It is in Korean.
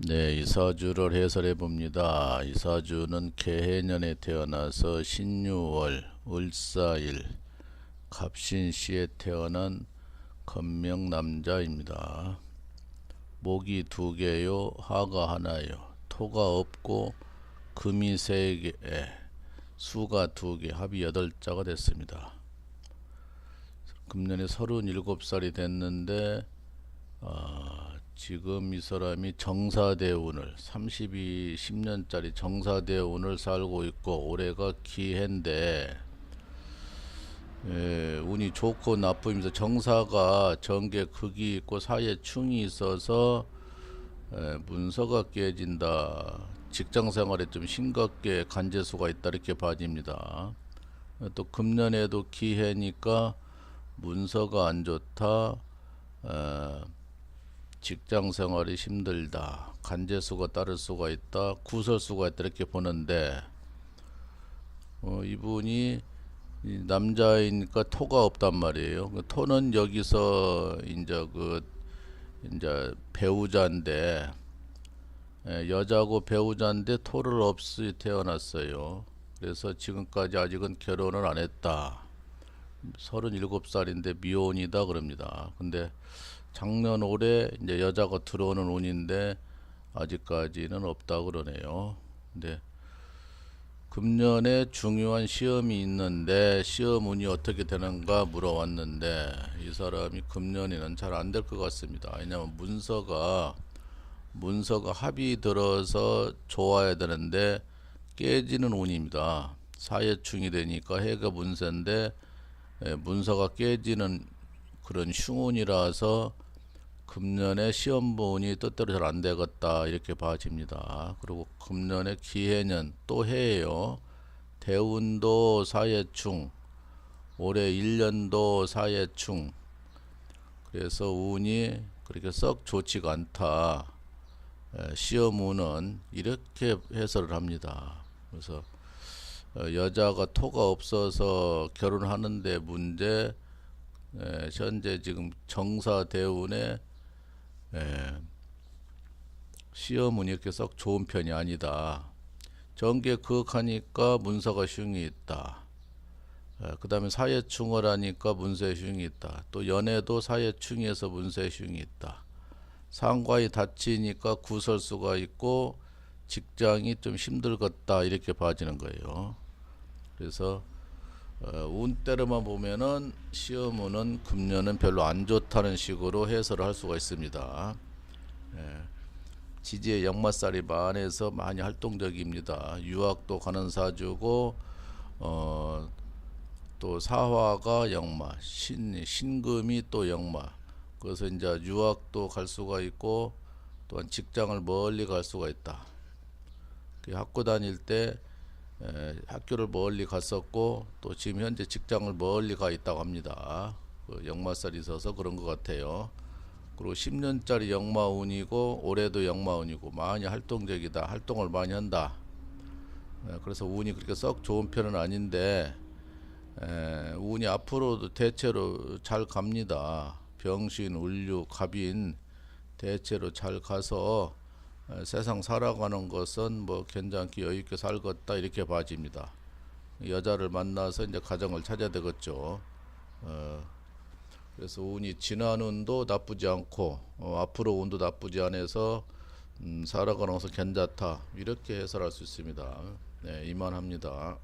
네, 이사주를 해설해 봅니다. 이사주는 개해년에 태어나서 신유월, 을사일, 갑신시에 태어난 건명 남자입니다. 목이 두 개요, 하가 하나요. 토가 없고 금이 세 개, 수가 두 개, 합이 여덟 자가 됐습니다. 금년에 37살이 됐는데 아, 지금 이 사람이 정사대운을 32 10년짜리 정사대운을 살고 있고 올해가 기해인데 예, 운이 좋고 나쁘면서 정사가 전개 극이 있고 사이에 충이 있어서 예, 문서가 깨진다. 직장 생활에 좀 싱겁게 간제수가 있다 이렇게 봐집니다. 또 금년에도 기해니까 문서가 안 좋다. 어, 직장 생활이 힘들다. 간제수가 따를 수가 있다. 구설수가 있다. 이렇게 보는데, 어, 이분이 이 남자이니까 토가 없단 말이에요. 그 토는 여기서 이제 그, 이제 배우자인데, 예, 여자고 배우자인데 토를 없이 태어났어요. 그래서 지금까지 아직은 결혼을 안 했다. 37살인데 미혼이다 그럽니다. 근데 작년 올해 이제 여자가 들어오는 운인데 아직까지는 없다 그러네요. 근데 금년에 중요한 시험이 있는데 시험 운이 어떻게 되는가 물어왔는데 이 사람이 금년에는 잘 안 될 것 같습니다. 왜냐하면 문서가 문서가 합이 들어서 좋아야 되는데 깨지는 운입니다. 사회충이 되니까 해가 문세인데 예, 문서가 깨지는 그런 흉운이라서 금년에 시험 보니 뜻대로 잘 안 되겠다 이렇게 봐집니다. 그리고 금년에 기해년 또 해예요. 대운도 사해충 올해 1년도 사해충 그래서 운이 그렇게 썩 좋지가 않다. 에, 시험 운은 이렇게 해설을 합니다. 그래서 어, 여자가 토가 없어서 결혼하는데 문제 에, 현재 지금 정사 대운에 에, 시험은 이렇게 썩 좋은 편이 아니다. 전개 극하니까 문서가 흉이 있다. 그 다음에 사회충을 하니까 문서에 흉이 있다. 또 연애도 사회충에서 문서에 흉이 있다. 상과이 닫히니까 구설수가 있고 직장이 좀 힘들겠다 이렇게 봐지는 거예요. 그래서 어, 운때로만 보면은 시험운은 금년은 별로 안 좋다는 식으로 해설을 할 수가 있습니다. 예. 지지의 역마살이 많아서 많이 활동적입니다. 유학도 가는 사주고 어, 또 사화가 역마, 신 신금이 또 역마. 그래서 이제 유학도 갈 수가 있고 또한 직장을 멀리 갈 수가 있다. 그 학교 다닐 때 에, 학교를 멀리 갔었고 또 지금 현재 직장을 멀리 가 있다고 합니다. 그 역마살이 있어서 그런 것 같아요. 그리고 10년짜리 역마운이고 올해도 역마운이고 많이 활동적이다. 활동을 많이 한다. 에, 그래서 운이 그렇게 썩 좋은 편은 아닌데 에, 운이 앞으로도 대체로 잘 갑니다. 병신, 울류, 갑인 대체로 잘 가서 에, 세상 살아가는 것은 뭐 괜찮게 여유 있게 살겠다 이렇게 봐집니다. 여자를 만나서 이제 가정을 찾아야 되겠죠. 어, 그래서 운이 지난 운도 나쁘지 않고 어, 앞으로 운도 나쁘지 않아서 음, 살아가는 것은 괜찮다 이렇게 해설할 수 있습니다. 네, 이만합니다.